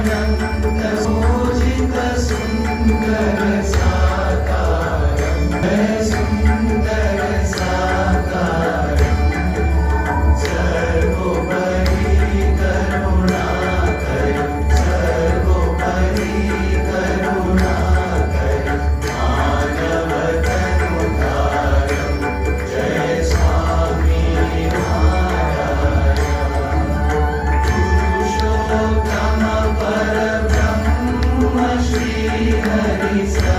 జ్ఞానంత మోజిత Please.